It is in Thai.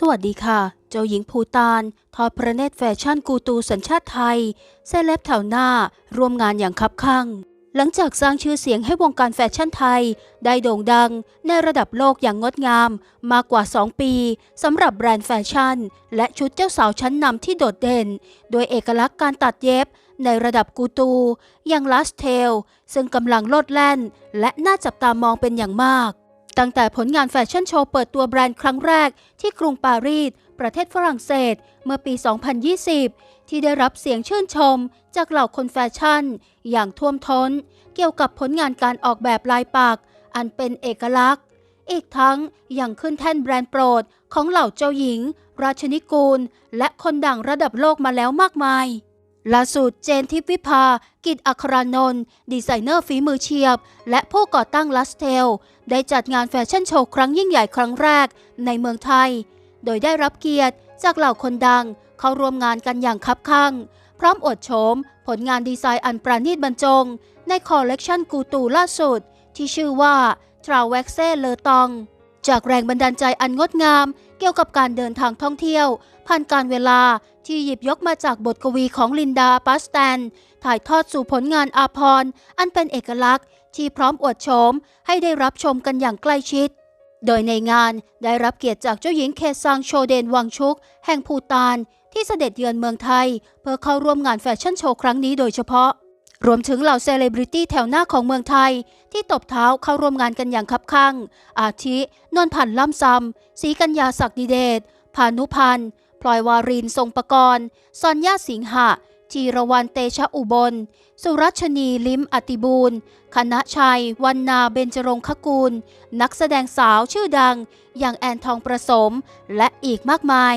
สวัสดีค่ะ เจ้าหญิงภูตาน ทอดพระเนตรแฟชั่นกูตูสัญชาติไทย เซเลบแถวหน้า ร่วมงานอย่างคับคั่ง หลังจากสร้างชื่อเสียงให้วงการแฟชั่นไทย ได้โด่งดัง ในระดับโลกอย่างงดงาม มากกว่า 2 ปีสำหรับแบรนด์แฟชั่น และชุดเจ้าสาวชั้นนำที่โดดเด่น โดยเอกลักษณ์การตัดเย็บ ในระดับกูตู อย่างลัสเทลซึ่งกำลังโลดแล่น และน่าจับตามองเป็นอย่างมาก ตั้งแต่ผลงานแฟชั่นโชว์เปิดตัวแบรนด์ครั้งแรกที่กรุงปารีส ประเทศฝรั่งเศส เมื่อปี 2020 ที่ได้รับเสียงชื่นชมจากเหล่าคนแฟชั่น อย่างท่วมท้น เกี่ยวกับผลงานการออกแบบลายปักอันเป็นเอกลักษณ์ อีกทั้งยังขึ้นแท่นแบรนด์โปรดของเหล่าเจ้าหญิง ราชนิกูล และคนดังระดับโลกมาแล้วมากมาย ล่าสุดเจนทิพวิภา กิจอัครานนท์ดีไซเนอร์ฝีมือเฉียบ และผู้ก่อตั้งลัสเทล ได้จัดงานแฟชั่นโชว์ครั้งยิ่งใหญ่ครั้งแรกในเมืองไทย โดยได้รับเกียรติจากเหล่าคนดัง เข้าร่วมงานกันอย่างคับคั่ง พร้อมอดโฉมผลงานดีไซน์อันประณีตบรรจง ในคอลเลกชันกูตูล่าสุด ที่ชื่อว่า t r a v e x e l e t o n g จากแรงบันดาลใจอันงดงาม เกี่ยวกับการเดินทางท่องเที่ยว ผ่านการเวลาที่หยิบยกมาจากบทกวีของลินดาปัสแตน ถ่ายทอดสู่ผลงานอาพรอันเป็นเอกลักษณ์ที่พร้อมอวดโฉมให้ได้รับชมกันอย่างใกล้ชิด โดยในงานได้รับเกียรติจากเจ้าหญิงเคซังโชเดนวังชุก แห่งภูตาน ที่เสด็จเยือนเมืองไทย เพื่อเข้าร่วมงานแฟชั่นโชว์ครั้งนี้โดยเฉพาะ รวมถึงเหล่าเซเลบริตี้แถวหน้าของเมืองไทย ที่ตบเท้าเข้าร่วมงานกันอย่างคับคั่ง อาทินนพันธ์ล่ำซำศรีกัญญาศักดิเดชพานุพันธ์พลอยวารินทรงประกรณ์ซอนย่าสิงหะจีรวันเตชะอุบล สุรัชนีลิมอติบูรณ์คณะชัย วันนาเบญจรงคกูล นักแสดงสาวชื่อดัง อย่างแอนทองประสม และอีกมากมาย